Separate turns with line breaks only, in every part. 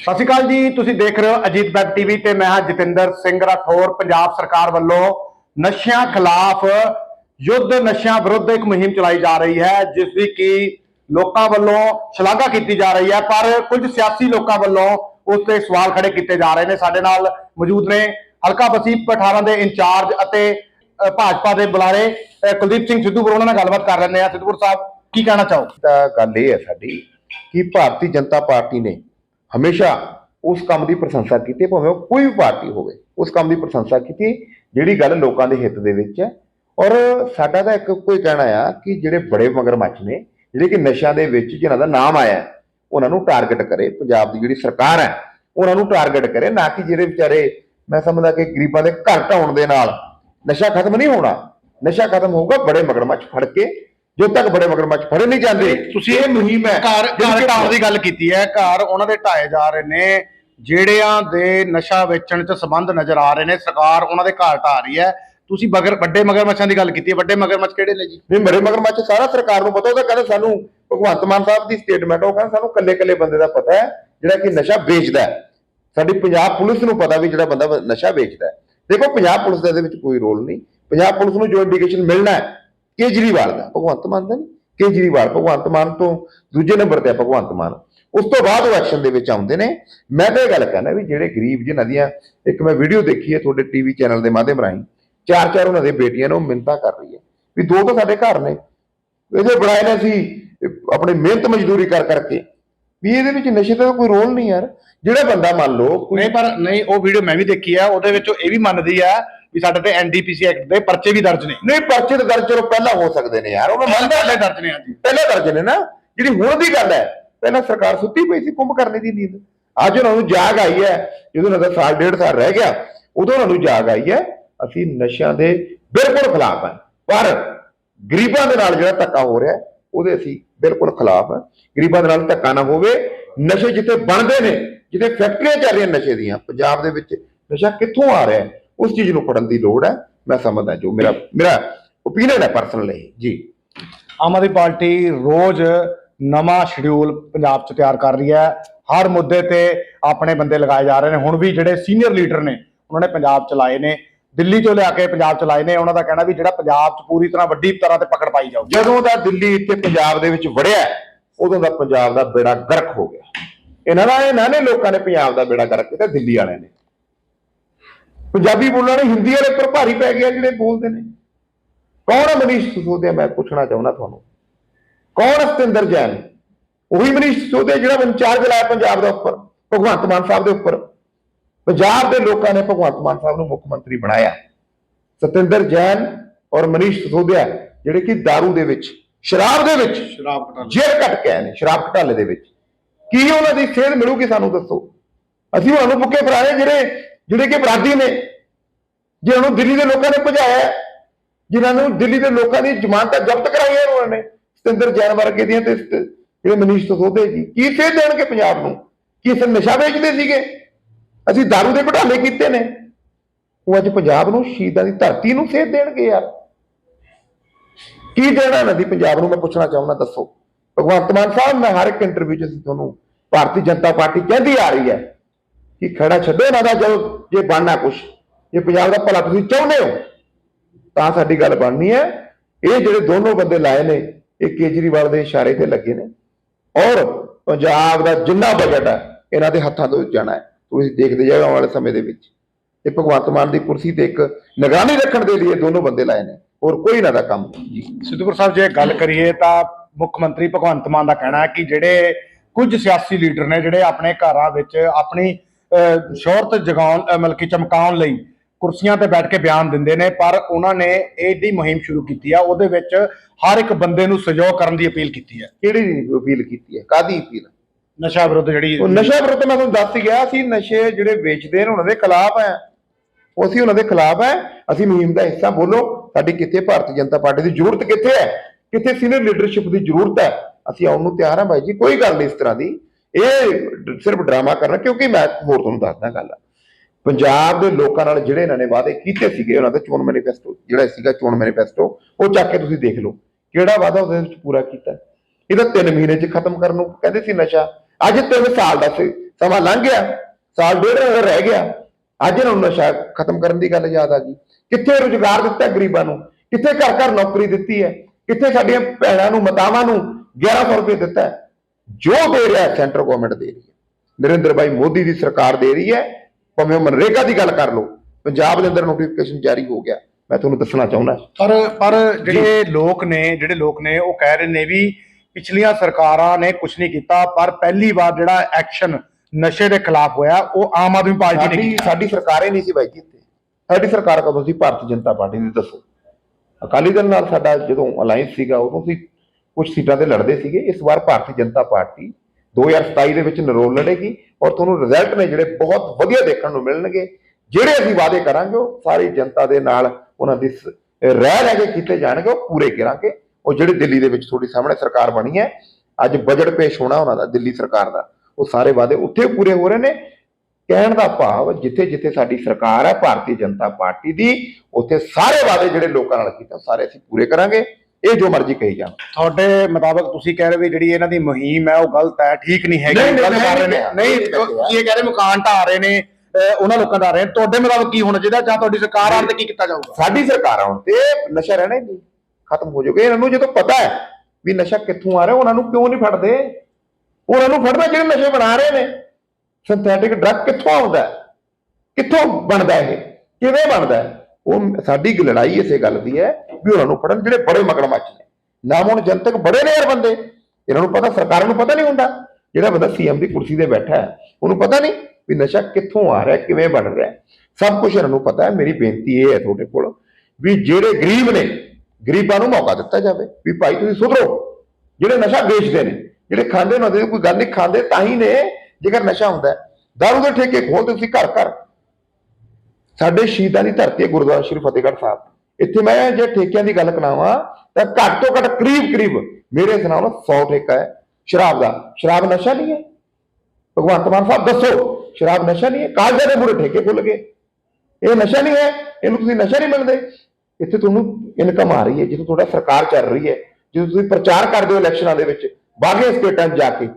ਸਤਿ ਸ਼੍ਰੀ ਅਕਾਲ ਜੀ, ਤੁਸੀਂ ਦੇਖ ਰਹੇ ਹੋ ਅਜੀਤ ਵੈਬ ਟੀਵੀ ਤੇ ਮੈਂ ਹਾਂ ਜਤਿੰਦਰ ਸਿੰਘ ਰਾਠੌਰ, ਪੰਜਾਬ ਸਰਕਾਰ ਵੱਲੋਂ ਨਸ਼ਿਆਂ ਖਿਲਾਫ ਯੁੱਧ, ਨਸ਼ਿਆਂ ਵਿਰੁੱਧ ਇੱਕ ਮੁਹਿੰਮ ਚਲਾਈ ਜਾ ਰਹੀ ਹੈ, ਜਿਸ ਦੀ ਕਿ ਲੋਕਾਂ ਵੱਲੋਂ ਸ਼ਲਾਘਾ ਕੀਤੀ ਜਾ ਰਹੀ ਹੈ, ਪਰ ਕੁਝ ਸਿਆਸੀ ਲੋਕਾਂ ਵੱਲੋਂ ਉਸ ਤੇ ਸਵਾਲ ਖੜੇ ਕੀਤੇ ਜਾ ਰਹੇ ਨੇ। ਸਾਡੇ ਨਾਲ ਮੌਜੂਦ ਨੇ ਹਲਕਾ ਵਸੀਪ ਪਠਾਰਾਂ ਦੇ ਇੰਚਾਰਜ ਅਤੇ ਭਾਜਪਾ ਦੇ ਬੁਲਾਰੇ ਕੁਲਦੀਪ ਸਿੰਘ ਸਿੱਧੂਪੁਰ ਉਹਨਾਂ ਨਾਲ ਗੱਲਬਾਤ ਕਰ ਲੈਂਦੇ ਆ ਸਿੱਧੂਪੁਰ ਸਾਹਿਬ, ਕੀ ਕਹਿਣਾ ਚਾਹੋ?
ਤਾਂ ਗੱਲ ਇਹ ਹੈ ਸਾਡੀ ਕਿ ਭਾਰਤੀ ਜਨਤਾ ਪਾਰਟੀ ਨੇ ਹਮੇਸ਼ਾ ਉਸ ਕੰਮ ਦੀ ਪ੍ਰਸ਼ੰਸਾ ਕੀਤੀ, ਭਾਵੇਂ ਉਹ ਕੋਈ ਵੀ ਪਾਰਟੀ ਹੋਵੇ, ਉਸ ਕੰਮ ਦੀ ਪ੍ਰਸ਼ੰਸਾ ਕੀਤੀ, ਜਿਹੜੀ ਗੱਲ ਲੋਕਾਂ ਦੇ ਹਿੱਤ ਦੇ ਵਿੱਚ ਹੈ। ਔਰ ਸਾਡਾ ਤਾਂ ਇੱਕ ਕੋਈ ਕਹਿਣਾ ਆ ਕਿ ਜਿਹੜੇ ਬੜੇ ਮਗਰਮੱਛ ਨੇ, ਜਿਹੜੇ ਕਿ ਨਸ਼ਿਆਂ ਦੇ ਵਿੱਚ ਜਿਨ੍ਹਾਂ ਦਾ ਨਾਮ ਆਇਆ, ਉਹਨਾਂ ਨੂੰ ਟਾਰਗੇਟ ਕਰੇ, ਪੰਜਾਬ ਦੀ ਜਿਹੜੀ ਸਰਕਾਰ ਹੈ, ਉਹਨਾਂ ਨੂੰ ਟਾਰਗੇਟ ਕਰੇ, ਨਾ ਕਿ ਜਿਹੜੇ ਵਿਚਾਰੇ, ਮੈਂ ਸਮਝਦਾ ਕਿ ਗਰੀਬਾਂ ਦੇ ਘਰ ਢਾਉਣ ਦੇ ਨਾਲ ਨਸ਼ਾ ਖਤਮ ਨਹੀਂ ਹੋਣਾ। ਨਸ਼ਾ ਖਤਮ ਹੋਊਗਾ, ਬੜੇ ਮਗਰਮੱਛ ਫੜ ਕੇ ਜਦੋਂ ਤੱਕ ਬੜੇ ਮਗਰਮੱਛ ਫੜੇ ਨਹੀਂ ਜਾਂਦੇ।
ਤੁਸੀਂ
ਇਹ ਮੁਹਿੰਮ ਹੈ
ਘਰ ਘਰ ਢਾਉਣ ਦੀ ਗੱਲ ਕੀਤੀ ਹੈ ਘਰ ਉਹਨਾਂ ਦੇ ਢਾਏ ਜਾ ਰਹੇ ਨੇ ਜਿਹੜਿਆਂ ਦੇ ਨਸ਼ਾ ਵੇਚਣ 'ਚ ਸੰਬੰਧ ਨਜ਼ਰ ਆ ਰਹੇ ਨੇ ਸਰਕਾਰ ਉਹਨਾਂ ਦੇ ਘਰ ਢਾ ਰਹੀ ਹੈ। ਤੁਸੀਂ ਬਗਰ ਵੱਡੇ ਮਗਰਮੱਛਾਂ ਦੀ ਗੱਲ ਕੀਤੀ ਹੈ ਵੱਡੇ ਮਗਰਮੱਛ ਕਿਹੜੇ ਨੇ ਜੀ?
ਨਹੀਂ ਬੜੇ ਮਗਰਮੱਛ ਸਾਰਾ ਸਰਕਾਰ ਨੂੰ ਪਤਾ ਉਹਦਾ ਕਹਿੰਦੇ ਸਾਨੂੰ ਭਗਵੰਤ ਮਾਨ ਸਾਹਿਬ ਦੀ ਸਟੇਟਮੈਂਟ ਉਹ ਕਹਿੰਦੇ ਸਾਨੂੰ ਕੱਲੇ ਕੱਲੇ ਬੰਦੇ ਦਾ ਪਤਾ ਹੈ ਜਿਹੜਾ ਕਿ ਨਸ਼ਾ ਵੇਚਦਾ ਹੈ। ਸਾਡੀ ਪੰਜਾਬ ਪੁਲਿਸ ਨੂੰ ਪਤਾ ਵੀ ਜਿਹੜਾ ਬੰਦਾ ਨਸ਼ਾ ਵੇਚਦਾ ਹੈ। ਦੇਖੋ ਪੰਜਾਬ ਪੁਲਿਸ ਦਾ ਇਹਦੇ ਵਿੱਚ ਕੋਈ ਰੋਲ ਨਹੀਂ। ਪੰਜਾਬ ਪੁਲਿਸ ਨੂੰ ਜੋ ਇੰਡੀਕੇਸ਼ਨ ਮਿਲਣਾ ਹੈ ਕੇਜਰੀਵਾਲ ਦਾ, ਭਗਵੰਤ ਮਾਨ ਦਾ ਨਹੀਂ ਕੇਜਰੀਵਾਲ, ਭਗਵੰਤ ਮਾਨ ਤੋਂ ਦੂਜੇ ਨੰਬਰ ਤੇ ਹੈ ਭਗਵੰਤ ਮਾਨ। ਉਸ ਤੋਂ ਬਾਅਦ ਉਹ ਐਕਸ਼ਨ ਦੇ ਵਿੱਚ ਆਉਂਦੇ ਨੇ। ਮੈਂ ਤਾਂ ਇਹ ਗੱਲ ਕਹਿੰਦਾ ਵੀ ਜਿਹੜੇ ਗਰੀਬ ਜਿਨ੍ਹਾਂ ਦੀਆਂ, ਇੱਕ ਮੈਂ ਵੀਡੀਓ ਦੇਖੀ ਹੈ ਤੁਹਾਡੇ ਟੀਵੀ ਚੈਨਲ ਦੇ ਮਾਧਿਅਮ ਰਾਹੀਂ ਚਾਰ ਚਾਰ ਉਹਨਾਂ ਦੇ ਬੇਟੀਆਂ ਨੂੰ ਮਿੰਤਾ ਕਰ ਰਹੀ ਹੈ। ਵੀ ਦੋ ਤਾਂ ਸਾਡੇ ਘਰ ਨੇ। ਇਹਦੇ ਬਣਾਏ ਨੇ ਅਸੀਂ ਇਹ ਆਪਣੇ ਮਿਹਨਤ ਮਜ਼ਦੂਰੀ ਕਰ ਕਰਕੇ। ਵੀ ਇਹਦੇ ਵਿੱਚ ਨਸ਼ੇ ਦਾ ਕੋਈ ਰੋਲ ਨਹੀਂ ਯਾਰ। ਜਿਹੜਾ ਬੰਦਾ ਮੰਨ ਲਓ
ਨਹੀਂ, ਪਰ ਨਹੀਂ, ਉਹ ਵੀਡੀਓ ਮੈਂ ਵੀ ਦੇਖੀ ਹੈ ਉਹਦੇ ਵਿੱਚ ਇਹ ਵੀ ਮੰਨਦੀ ਆ ਵੀ ਸਾਡੇ ਤੇ ਐਨਡੀਪੀਸੀ ਐਕਟ ਦੇ ਪਰਚੇ ਵੀ ਦਰਜ ਨੇ।
ਨਹੀਂ ਪਰਚੇ ਤਾਂ ਦਰਜ ਚਲੋ ਪਹਿਲਾਂ ਹੋ ਸਕਦੇ ਨੇ ਯਾਰ ਉਹ ਮੈਂ ਮੰਨਦਾ
ਪਹਿਲੇ ਦਰਜ ਨੇ ਹਾਂਜੀ।
ਪਹਿਲਾਂ ਦਰਜ ਨੇ ਨਾ ਜਿਹੜੀ ਹੁਣ ਦੀ ਗੱਲ ਹੈ ਪਹਿਲਾਂ ਸਰਕਾਰ ਸੁੱਤੀ ਪਈ ਸੀ ਕੁੰਭ ਕਰਨੇ ਦੀ ਨੀਂਦ। ਅੱਜ ਉਹਨਾਂ ਨੂੰ ਜਾਗ ਆਈ ਹੈ ਜਦੋਂ ਉਹਨਾਂ ਦਾ ਸਾਲ ਡੇਢ ਸਾਲ ਰਹਿ ਗਿਆ ਉਦੋਂ ਉਹਨਾਂ ਨੂੰ ਜਾਗ ਆਈ ਹੈ ਅਸੀਂ ਨਸ਼ਿਆਂ ਦੇ ਬਿਲਕੁਲ ਖਿਲਾਫ ਹਾਂ। ਪਰ ਗਰੀਬਾਂ ਦੇ ਨਾਲ ਜਿਹੜਾ ਧੱਕਾ ਹੋ ਰਿਹਾ ਉਹਦੇ ਅਸੀਂ ਬਿਲਕੁਲ ਖਿਲਾਫ ਹਾਂ। ਗਰੀਬਾਂ ਦੇ ਨਾਲ ਧੱਕਾ ਨਾ ਹੋਵੇ ਨਸ਼ੇ ਜਿੱਥੇ ਬਣਦੇ ਨੇ ਜਿੱਥੇ ਫੈਕਟਰੀਆਂ ਚੱਲ ਰਹੀਆਂ ਨਸ਼ੇ ਦੀਆਂ ਪੰਜਾਬ ਦੇ ਵਿੱਚ ਨਸ਼ਾ ਕਿੱਥੋਂ ਆ ਰਿਹਾ? ਹੈ ਉਸ ਚੀਜ਼ ਨੂੰ ਪੜਨ ਦੀ ਲੋੜ ਹੈ ਮੈਂ ਸਮਝਦਾ ਜੋ ਮੇਰਾ ਮੇਰਾ ਓਪੀਨੀਅਨ ਹੈ ਪਰਸਨਲ ਇਹ ਜੀ।
ਆਮ ਆਦਮੀ ਪਾਰਟੀ ਰੋਜ਼ ਨਵਾਂ ਸ਼ਡਿਊਲ ਪੰਜਾਬ 'ਚ ਤਿਆਰ ਕਰ ਰਹੀ ਹੈ। ਹਰ ਮੁੱਦੇ ਤੇ ਆਪਣੇ ਬੰਦੇ ਲਗਾਏ ਜਾ ਰਹੇ ਨੇ। ਹੁਣ ਵੀ ਜਿਹੜੇ ਸੀਨੀਅਰ ਲੀਡਰ ਨੇ ਉਹਨਾਂ ਨੇ ਪੰਜਾਬ 'ਚ ਲਾਏ ਨੇ। ਦਿੱਲੀ 'ਚੋਂ ਲਿਆ ਕੇ ਪੰਜਾਬ 'ਚ ਲਾਏ ਨੇ। ਉਹਨਾਂ ਦਾ ਕਹਿਣਾ ਵੀ ਜਿਹੜਾ ਪੰਜਾਬ 'ਚ ਪੂਰੀ ਤਰ੍ਹਾਂ ਵੱਡੀ ਤਰ੍ਹਾਂ ਤੇ ਪਕੜ ਪਾਈ ਜਾਊ
ਜਦੋਂ ਦਾ ਦਿੱਲੀ ਇੱਥੇ ਪੰਜਾਬ ਦੇ ਵਿੱਚ ਵੜਿਆ ਉਦੋਂ ਦਾ ਪੰਜਾਬ ਦਾ ਬੇੜਾ ਗਰਕ ਹੋ ਗਿਆ। ਇਹਨਾਂ ਦਾ ਇਹਨਾਂ ਨੇ ਲੋਕਾਂ ਨੇ ਪੰਜਾਬ ਦਾ ਬੇੜਾ ਗਰਕ ਕੀਤਾ ਦਿੱਲੀ ਵਾਲਿਆਂ ਨੇ। ਪੰਜਾਬੀ ਬੋਲਣ ਵਾਲੇ ਹਿੰਦੀ ਵਾਲੇ ਪਰ ਭਾਰੀ ਪੈ ਗਿਆ ਜਿਹੜੇ ਬੋਲਦੇ ਨੇ। ਕੌਣ ਹੈ ਮਨੀਸ਼ ਸਿਸੋਦੀਆ? ਮੈਂ ਪੁੱਛਣਾ ਚਾਹੁੰਦਾ ਤੁਹਾਨੂੰ। ਕੌਣ ਸਤਿੰਦਰ ਜੈਨ? ਉਹੀ ਮਨੀਸ਼ ਸਿਸੋਦੀਆ ਜਿਹੜਾ ਇੰਚਾਰਜ ਲਾਇਆ ਪੰਜਾਬ ਦਾ ਉੱਪਰ ਭਗਵੰਤ ਮਾਨ ਸਾਹਿਬ ਦੇ ਉੱਪਰ। ਪੰਜਾਬ ਦੇ ਲੋਕਾਂ ਨੇ ਭਗਵੰਤ ਮਾਨ ਸਾਹਿਬ ਨੂੰ ਮੁੱਖ ਮੰਤਰੀ ਬਣਾਇਆ। ਸਤਿੰਦਰ ਜੈਨ ਔਰ ਮਨੀਸ਼ ਸਿਸੋਦੀਆ ਜਿਹੜੇ ਕਿ दारू ਦੇ ਵਿੱਚ ਸ਼ਰਾਬ ਦੇ ਵਿੱਚ
ਸ਼ਰਾਬ ਘਟਾਲਾ
ਜੇਰ ਕੱਟ ਕੇ ਆਏ ਨੇ ਸ਼ਰਾਬ ਘਟਾਲੇ ਦੇ ਵਿੱਚ। ਕੀ ਉਹਨਾਂ ਦੀ ਸੇਧ ਮਿਲੂਗੀ ਸਾਨੂੰ ਦੱਸੋ? ਅਸੀਂ ਉਹਨਾਂ ਨੂੰ ਪੁੱਕੇ ਫਰਾਏ ਜਿਹੜੇ ਜਿਹੜੇ ਕਿ ਅਪਰਾਧੀ ਨੇ ਜਿਹਨਾਂ ਨੂੰ ਦਿੱਲੀ ਦੇ ਲੋਕਾਂ ਨੇ ਭਜਾਇਆ ਹੈ, ਜਿਨ੍ਹਾਂ ਨੂੰ ਦਿੱਲੀ ਦੇ ਲੋਕਾਂ ਦੀ ਜ਼ਮਾਨਤਾਂ ਜ਼ਬਤ ਕਰਾਈਆਂ ਉਹਨਾਂ ਨੇ ਸਤਿੰਦਰ ਜੈਨ ਵਰਗੇ ਦੀਆਂ ਤੇ ਜਿਹੜੇ ਮਨੀਸ਼ ਸੋਧੇ ਜੀ ਕੀ ਸੇਧ ਦੇਣਗੇ ਪੰਜਾਬ ਨੂੰ? ਕੀ ਇਸ ਨਸ਼ਾ ਵੇਚਦੇ ਸੀਗੇ? ਅਸੀਂ दारू ਦੇ ਘਟਾਲੇ ਕੀਤੇ ਨੇ। ਉਹ ਅੱਜ ਪੰਜਾਬ ਨੂੰ ਸ਼ਹੀਦਾਂ ਦੀ ਧਰਤੀ ਨੂੰ ਸੇਧ ਦੇਣਗੇ ਯਾਰ। ਕੀ ਦੇਣਾ ਇਹਨਾਂ ਦੀ ਪੰਜਾਬ ਨੂੰ ਮੈਂ ਪੁੱਛਣਾ ਚਾਹੁੰਦਾ ਦੱਸੋ। ਭਗਵੰਤ ਮਾਨ ਸਾਹਿਬ ਮੈਂ ਹਰ ਇੱਕ ਇੰਟਰਵਿਊ 'ਚ ਅਸੀਂ ਤੁਹਾਨੂੰ ਭਾਰਤੀ ਜਨਤਾ ਪਾਰਟੀ ਕਹਿੰਦੀ ਆ ਰਹੀ ਹੈ। ਕਿ ਖੜਾ ਛੱਡੋ ਇਹਨਾਂ ਦਾ ਜੋ ਜੇ ਬਣਨਾ ਕੁਛ। ਜੇ ਪੰਜਾਬ ਦਾ ਭਲਾ ਤੁਸੀਂ ਚਾਹੁੰਦੇ ਹੋ, ਤਾਂ ਸਾਡੀ ਗੱਲ ਬਣਨੀ ਹੈ। ਇਹ ਜਿਹੜੇ ਦੋਨੋਂ ਬੰਦੇ ਲਾਏ ਨੇ, ਇਹ ਕੇਜਰੀਵਾਲ ਦੇ ਇਸ਼ਾਰੇ ਤੇ ਲੱਗੇ ਨੇ। ਔਰ ਪੰਜਾਬ ਦਾ ਜਿੰਨਾ ਬਜਟ ਹੈ, ਇਹਨਾਂ ਦੇ ਹੱਥਾਂ ਤੋਂ ਜਾਣਾ ਹੈ। ਤੁਸੀਂ ਦੇਖਦੇ ਜਾਓ ਆਉਣ ਵਾਲੇ ਸਮੇਂ ਦੇ ਵਿੱਚ। ਇਹ ਭਗਵੰਤ ਮਾਨ ਦੀ ਕੁਰਸੀ ਤੇ ਇੱਕ ਨਿਗਰਾਨੀ ਰੱਖਣ ਦੇ ਲਈ ਇਹ ਦੋਨੋਂ ਬੰਦੇ ਲਾਏ ਨੇ। ਹੋਰ ਕੋਈ ਇਹਨਾਂ ਦਾ ਕੰਮ ਨਹੀਂ। ਜੀ,
ਸਿੱਧੂਪੁਰ ਸਾਹਿਬ, ਜੇ ਗੱਲ ਕਰੀਏ ਤਾਂ ਮੁੱਖ ਮੰਤਰੀ ਭਗਵੰਤ ਮਾਨ ਦਾ ਕਹਿਣਾ ਹੈ ਕਿ ਜਿਹੜੇ ਕੁਝ ਸਿਆਸੀ ਲੀਡਰ ਨੇ, ਜਿਹੜੇ ਆਪਣੇ ਘਰਾਂ ਵਿੱਚ ਆਪਣੀ ਸ਼ੋਹਰਤ ਜਗਾਉਣ ਮਤਲਬ ਕਿ ਚਮਕਾਉਣ ਲਈ ਕੁਰਸੀਆਂ ਤੇ ਬੈਠ ਕੇ ਬਿਆਨ ਦਿੰਦੇ ਨੇ ਪਰ ਉਹਨਾਂ ਨੇ ਇਹਦੀ ਮੁਹਿੰਮ ਸ਼ੁਰੂ ਕੀਤੀ ਆ ਉਹਦੇ ਵਿੱਚ ਹਰ ਇੱਕ ਬੰਦੇ ਨੂੰ ਸਹਿਯੋਗ ਕਰਨ ਦੀ ਅਪੀਲ ਕੀਤੀ ਹੈ।
ਕਿਹੜੀ ਅਪੀਲ ਕੀਤੀ ਹੈ? ਕਾਦੀ ਅਪੀਲ?
ਨਸ਼ਾ ਵਿਰੁੱਧ ਜਿਹੜੀ
ਉਹ ਨਸ਼ਾ ਵਿਰੁੱਧ ਮੈਂ ਤੁਹਾਨੂੰ ਦੱਸ ਹੀ ਗਿਆ ਅਸੀਂ ਨਸ਼ੇ ਜਿਹੜੇ ਵੇਚਦੇ ਨੇ ਉਹਨਾਂ ਦੇ ਖਿਲਾਫ ਹੈ। ਉਹ ਅਸੀਂ ਉਹਨਾਂ ਦੇ ਖਿਲਾਫ ਹੈ। ਅਸੀਂ ਮੁਹਿੰਮ ਦਾ ਹਿੱਸਾ ਬੋਲੋ ਸਾਡੀ ਕਿੱਥੇ ਭਾਰਤੀ ਜਨਤਾ ਪਾਰਟੀ ਦੀ ਜ਼ਰੂਰਤ ਕਿੱਥੇ ਹੈ? ਕਿੱਥੇ ਸੀਨੀਅਰ ਲੀਡਰਸ਼ਿਪ ਦੀ ਜ਼ਰੂਰਤ ਹੈ? ਅਸੀਂ ਆਉਣ ਨੂੰ ਤਿਆਰ ਹਾਂ ਭਾਈ ਜੀ ਕੋਈ ਗੱਲ ਨਹੀਂ ਇਸ ਤਰ੍ਹਾਂ ਦੀ। ਇਹ ਸਿਰਫ ਡਰਾਮਾ ਕਰਨਾ, ਕਿਉਂਕਿ ਮੈਂ ਹੋਰ ਤੁਹਾਨੂੰ ਦੱਸਦਾ ਗੱਲ ਪੰਜਾਬ ਦੇ ਲੋਕਾਂ ਨਾਲ ਜਿਹੜੇ ਇਹਨਾਂ ਨੇ ਵਾਅਦੇ ਕੀਤੇ ਸੀਗੇ, ਉਹਨਾਂ ਦਾ ਚੋਣ ਮੈਨੀਫੈਸਟੋ ਜਿਹੜਾ ਸੀਗਾ ਚੋਣ ਮੈਨੀਫੈਸਟੋ ਉਹ ਚੱਕ ਕੇ ਤੁਸੀਂ ਦੇਖ ਲਓ। ਕਿਹੜਾ ਵਾਅਦਾ ਉਹਦੇ ਵਿੱਚ ਪੂਰਾ ਕੀਤਾ? ਇਹਦਾ ਤਾਂ 3 ਮਹੀਨੇ 'ਚ ਖਤਮ ਕਰਨ ਨੂੰ ਕਹਿੰਦੇ ਸੀ ਨਸ਼ਾ। ਅੱਜ 3 ਸਾਲ ਦਾ ਸਮਾਂ ਲੰਘ ਗਿਆ। ਸਾਲ ਡੇਢ ਅਗਰ ਰਹਿ ਗਿਆ। ਅੱਜ ਇਹਨਾਂ ਨੂੰ ਨਸ਼ਾ ਖਤਮ ਕਰਨ ਦੀ ਗੱਲ ਯਾਦ ਆ ਗਈ। ਕਿੱਥੇ ਰੁਜ਼ਗਾਰ ਦਿੱਤਾ ਗਰੀਬਾਂ ਨੂੰ? ਕਿੱਥੇ ਘਰ ਘਰ ਨੌਕਰੀ ਦਿੱਤੀ ਹੈ? ਕਿੱਥੇ ਸਾਡੀਆਂ ਭੈਣਾਂ ਨੂੰ, ਮਾਤਾਵਾਂ ਨੂੰ 1100 ਰੁਪਏ ਦਿੱਤਾ ਜੋ ਦੇ ਰਿਹਾ ਸੈਂਟਰ ਗਵਰਨਮੈਂਟ ਦੇ ਰਹੀ ਹੈ। ਨਰਿੰਦਰ ਭਾਈ ਮੋਦੀ ਦੀ ਸਰਕਾਰ ਦੇ ਰਹੀ ਹੈ ਭਾਵੇਂ ਮਨਰੇਗਾ ਦੀ ਗੱਲ ਕਰ ਲਓ ਪੰਜਾਬ ਦੇ ਅੰਦਰ ਨੋਟੀਫਿਕੇਸ਼ਨ ਜਾਰੀ ਹੋ ਗਿਆ। ਮੈਂ ਤੁਹਾਨੂੰ ਦੱਸਣਾ ਚਾਹੁੰਦਾ।
ਪਰ ਪਰ ਜਿਹੜੇ ਲੋਕ ਨੇ ਜਿਹੜੇ ਲੋਕ ਨੇ ਉਹ ਕਹਿ ਰਹੇ ਨੇ ਵੀ ਪਿਛਲੀਆਂ ਸਰਕਾਰਾਂ ਨੇ ਕੁਝ ਨਹੀਂ ਕੀਤਾ ਪਰ ਪਹਿਲੀ ਵਾਰ ਜਿਹੜਾ ਐਕਸ਼ਨ ਨਸ਼ੇ ਦੇ ਖਿਲਾਫ ਹੋਇਆ ਉਹ ਆਮ ਆਦਮੀ ਪਾਰਟੀ ਨੇ ਕੀਤਾ।
ਸਾਡੀ ਸਰਕਾਰ ਹੀ ਨਹੀਂ ਸੀ ਬਾਈ ਜੀ ਇੱਥੇ। ਸਾਡੀ ਸਰਕਾਰ ਕਦੋਂ ਸੀ? ਭਾਰਤੀ ਜਨਤਾ ਪਾਰਟੀ ਦੀ ਦੱਸੋ। ਅਕਾਲੀ ਦਲ ਨਾਲ ਸਾਡਾ ਜਦੋਂ ਅਲਾਈਅੰਸ ਸੀਗਾ ਉਦੋਂ ਸੀ ਕੁਝ ਸੀਟਾਂ ਤੇ ਲੜਦੇ ਸੀਗੇ। ਇਸ ਵਾਰ ਭਾਰਤੀ ਜਨਤਾ ਪਾਰਟੀ 2027 ਦੇ ਵਿੱਚ ਨਰੋਲ ਲੜੇਗੀ ਔਰ ਤੁਹਾਨੂੰ ਰਿਜ਼ਲਟ ਨੇ ਜਿਹੜੇ ਬਹੁਤ ਵਧੀਆ ਦੇਖਣ ਨੂੰ ਮਿਲਣਗੇ। ਜਿਹੜੇ ਅਸੀਂ ਵਾਅਦੇ ਕਰਾਂਗੇ, ਉਹ ਸਾਰੀ ਜਨਤਾ ਦੇ ਨਾਲ ਉਹਨਾਂ ਦੀ ਰਹਿ ਰਹਿ ਕੇ ਕੀਤੇ ਜਾਣਗੇ, ਉਹ ਪੂਰੇ ਕਰਾਂਗੇ। ਉਹ ਜਿਹੜੇ ਦਿੱਲੀ ਦੇ ਵਿੱਚ ਤੁਹਾਡੀ ਸਾਹਮਣੇ ਸਰਕਾਰ ਬਣੀ ਹੈ, ਅੱਜ ਬਜਟ ਪੇਸ਼ ਹੋਣਾ ਉਹਨਾਂ ਦਾ, ਦਿੱਲੀ ਸਰਕਾਰ ਦਾ, ਉਹ ਸਾਰੇ ਵਾਅਦੇ ਉੱਥੇ ਪੂਰੇ ਹੋ ਰਹੇ ਨੇ। ਕਹਿਣ ਦਾ ਭਾਵ ਜਿੱਥੇ ਜਿੱਥੇ ਸਾਡੀ ਸਰਕਾਰ ਹੈ, ਭਾਰਤੀ ਜਨਤਾ ਪਾਰਟੀ ਦੀ, ਉੱਥੇ ਸਾਰੇ ਵਾਅਦੇ ਜਿਹੜੇ ਲੋਕਾਂ ਨਾਲ ਕੀਤੇ, ਉਹ ਸਾਰੇ ਅਸੀਂ ਪੂਰੇ ਕਰਾਂਗੇ। ਇਹ ਜੋ ਮਰਜ਼ੀ ਕਹੀ ਜਾਣ।
ਤੁਹਾਡੇ ਮੁਤਾਬਕ ਤੁਸੀਂ ਕਹਿ ਰਹੇ ਵੀ ਜਿਹੜੀ ਇਹਨਾਂ ਦੀ ਮੁਹਿੰਮ ਹੈ ਉਹ ਗਲਤ ਹੈ ਠੀਕ ਨਹੀਂ ਹੈਗੀ
ਨਹੀਂ,
ਗਲਤ ਕਰ ਰਹੇ ਨੇ।
ਨਹੀਂ
ਇਹ ਕਹਿ ਰਹੇ ਮਕਾਨ ਢਾ ਰਹੇ ਨੇ ਅਹ ਉਹਨਾਂ ਲੋਕਾਂ ਦਾ ਰਹੇ ਨੇ ਤੁਹਾਡੇ ਮੁਤਾਬਕ ਕੀ ਹੋਣਾ ਚਾਹੀਦਾ ਜਾਂ ਤੁਹਾਡੀ ਸਰਕਾਰ ਆਉਣ ਤੇ ਕੀ ਕੀਤਾ ਜਾਊਗਾ?
ਸਾਡੀ ਸਰਕਾਰ ਆਉਣ ਤੇ ਨਸ਼ਾ ਰਹਿਣਾ ਹੀ ਨਹੀਂ ਖਤਮ ਹੋ ਜਾਊਗਾ। ਇਹਨਾਂ ਨੂੰ ਜਦੋਂ ਪਤਾ ਹੈ ਵੀ ਨਸ਼ਾ ਕਿੱਥੋਂ ਆ ਰਿਹਾ ਉਹਨਾਂ ਨੂੰ ਕਿਉਂ ਨਹੀਂ ਫੜਦੇ? ਉਹਨਾਂ ਨੂੰ ਫੜਨਾ ਜਿਹੜੇ ਨਸ਼ੇ ਬਣਾ ਰਹੇ ਨੇ। ਸਿੰਥੈਟਿਕ ਡਰੱਗ ਕਿੱਥੋਂ ਆਉਂਦਾ ਹੈ? ਕਿੱਥੋਂ ਬਣਦਾ ਇਹ? ਕਿਵੇਂ ਬਣਦਾ ਹੈ? ਉਹ ਸਾਡੀ ਇੱਕ ਲੜਾਈ ਇਸੇ ਗੱਲ ਦੀ ਹੈ ਵੀ ਉਹਨਾਂ ਨੂੰ ਫੜਨ ਜਿਹੜੇ ਬੜੇ ਮਗਰਮੱਛ ਨੇ। ਨਾਮ ਜਨਤਕ ਬੜੇ ਨੇ ਯਾਰ ਬੰਦੇ। ਇਹਨਾਂ ਨੂੰ ਪਤਾ, ਸਰਕਾਰਾਂ ਨੂੰ ਪਤਾ ਨਹੀਂ ਹੁੰਦਾ। ਜਿਹੜਾ ਬੰਦਾ ਸੀਐਮ ਦੀ ਕੁਰਸੀ ਤੇ ਬੈਠਾ ਹੈ, ਉਹਨੂੰ ਪਤਾ ਨਹੀਂ ਵੀ ਨਸ਼ਾ ਕਿੱਥੋਂ ਆ ਰਿਹਾ, ਕਿਵੇਂ ਬਣ ਰਿਹਾ ਸਭ ਕੁਝ ਇਹਨਾਂ ਨੂੰ ਪਤਾ ਹੈ। ਮੇਰੀ ਬੇਨਤੀ ਇਹ ਹੈ ਤੁਹਾਡੇ ਕੋਲ ਵੀ ਜਿਹੜੇ ਗਰੀਬ ਨੇ, ਗਰੀਬਾਂ ਨੂੰ ਮੌਕਾ ਦਿੱਤਾ ਜਾਵੇ ਵੀ ਭਾਈ ਤੁਸੀਂ ਸੁਧਰੋ। ਜਿਹੜੇ ਨਸ਼ਾ ਵੇਚਦੇ ਨੇ, ਜਿਹੜੇ ਖਾਂਦੇ ਉਹਨਾਂ ਦੀ ਕੋਈ ਗੱਲ ਨਹੀਂ, ਖਾਂਦੇ ਤਾਂ ਹੀ ਨੇ ਜੇਕਰ ਨਸ਼ਾ ਹੁੰਦਾ ਦਾਰੂ ਦੇ ਠੇਕੇ ਖੋਲਦੇ ਤੁਸੀਂ ਘਰ ਘਰ ਸਾਡੇ ਸ਼ਹੀਦਾਂ ਦੀ ਧਰਤੀ ਹੈ ਗੁਰਦੁਆਰਾ ਸ਼੍ਰੀ ਫਤਿਹਗੜ੍ਹ ਸਾਹਿਬ। ਇੱਥੇ ਮੈਂ ਜੇ ਠੇਕਿਆਂ ਦੀ ਗੱਲ ਕਰਾਵਾਂ, ਤਾਂ ਘੱਟ ਤੋਂ ਘੱਟ ਕਰੀਬ ਕਰੀਬ ਮੇਰੇ ਸੁਣਾਓ 100 ਠੇਕਾ ਹੈ। ਸ਼ਰਾਬ ਦਾ। ਸ਼ਰਾਬ ਨਸ਼ਾ ਨਹੀਂ ਹੈ। ਭਗਵੰਤ ਮਾਨ ਸਾਹਿਬ, ਦੱਸੋ, ਸ਼ਰਾਬ ਨਸ਼ਾ ਨਹੀਂ ਹੈ? ਕਾਗਜ਼ਾਂ ਦੇ ਮੂਹਰੇ ਠੇਕੇ ਖੁੱਲ ਗਏ। ਇਹ ਨਸ਼ਾ ਨਹੀਂ ਹੈ। ਇਹਨੂੰ ਤੁਸੀਂ ਨਸ਼ਾ ਨਹੀਂ ਮੰਨਦੇ। ਇੱਥੇ ਤੁਹਾਨੂੰ ਇਨਕਮ ਆ ਰਹੀ ਹੈ। ਜਦੋਂ ਤੁਹਾਡਾ ਸਰਕਾਰ ਚੱਲ ਰਹੀ ਹੈ। ਜਦੋਂ ਤੁਸੀਂ ਪ੍ਰਚਾਰ ਕਰਦੇ ਹੋ ਇਲੈਕਸ਼ਨਾਂ ਦੇ ਵਿੱਚ ਬਾਗੇ ਸਟੇਟਾਂ 'ਚ ਜਾ ਕੇ,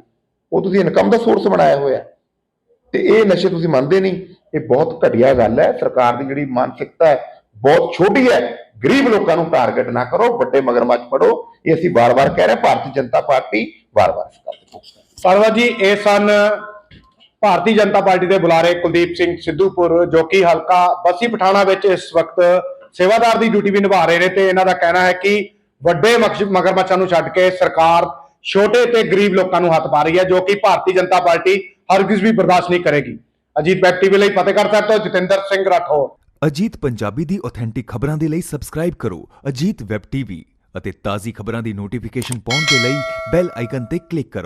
ਉਹ ਤੁਸੀਂ ਇਨਕਮ ਦਾ ਸੋਰਸ ਬਣਾਇਆ ਹੋਇਆ ਤੇ ਇਹ ਨਸ਼ੇ ਤੁਸੀਂ ਮੰਨਦੇ ਨਹੀਂ। ਇਹ ਬਹੁਤ ਘਟੀਆ ਗੱਲ ਹੈ। ਸਰਕਾਰ ਦੀ ਜਿਹੜੀ ਮਾਨਸਿਕਤਾ ਹੈ, ਬਹੁਤ ਛੋਟੀ ਹੈ। ਗਰੀਬ ਲੋਕਾਂ ਨੂੰ ਟਾਰਗੇਟ ਨਾ ਕਰੋ, ਵੱਡੇ ਮਗਰਮੱਛ ਫੜੋ। ਇਹ ਅਸੀਂ ਵਾਰ-ਵਾਰ ਕਹਿ ਰਹੇ ਭਾਰਤੀ ਜਨਤਾ ਪਾਰਟੀ ਵਾਰ-ਵਾਰ ਇਸ ਗੱਲ ਤੇ
ਸਰਵਾ ਜੀ, ਇਹ ਸਨ ਭਾਰਤੀ ਜਨਤਾ ਪਾਰਟੀ ਦੇ ਬੁਲਾਰੇ ਕੁਲਦੀਪ ਸਿੰਘ ਸਿੱਧੂਪੁਰ, ਜੋ ਕਿ ਹਲਕਾ ਬਸੀ ਪਠਾਣਾ ਵਿੱਚ ਇਸ ਵਕਤ ਸੇਵਾਦਾਰ ਦੀ ਡਿਊਟੀ ਵੀ ਨਿਭਾ ਰਹੇ ਨੇ ਤੇ ਇਹਨਾਂ ਦਾ ਕਹਿਣਾ ਹੈ ਕਿ ਵੱਡੇ ਮਕਸ- ਮਗਰਮੱਛਾਂ ਨੂੰ ਛੱਡ ਕੇ ਸਰਕਾਰ ਛੋਟੇ ਤੇ ਗਰੀਬ ਲੋਕਾਂ ਨੂੰ ਹੱਥ ਪਾ ਰਹੀ ਹੈ, ਜੋ ਕਿ ਭਾਰਤੀ ਜਨਤਾ ਪਾਰਟੀ ਹਰਗਿਜ਼ ਵੀ ਬਰਦਾਸ਼ਤ ਨਹੀਂ ਕਰੇਗੀ। ਅਜੀਤ ਵੈਬ ਟੀਵੀ ਲਈ ਫਤਿਹਗੜ੍ਹ ਸਾਹਿਬ ਤੋਂ ਜਤਿੰਦਰ ਸਿੰਘ ਰਾਠੌਰ।
ਅਜੀਤ ਪੰਜਾਬੀ ਦੀ ਆਥੈਂਟਿਕ ਖਬਰਾਂ ਦੇ ਲਈ ਸਬਸਕ੍ਰਾਈਬ ਕਰੋ ਅਜੀਤ ਵੈਬ ਟੀਵੀ ਅਤੇ ਤਾਜ਼ੀ ਖਬਰਾਂ ਦੀ ਨੋਟੀਫਿਕੇਸ਼ਨ ਪਾਉਣ ਦੇ ਲਈ ਬੈਲ ਆਈਕਨ ਤੇ ਕਲਿੱਕ ਕਰੋ।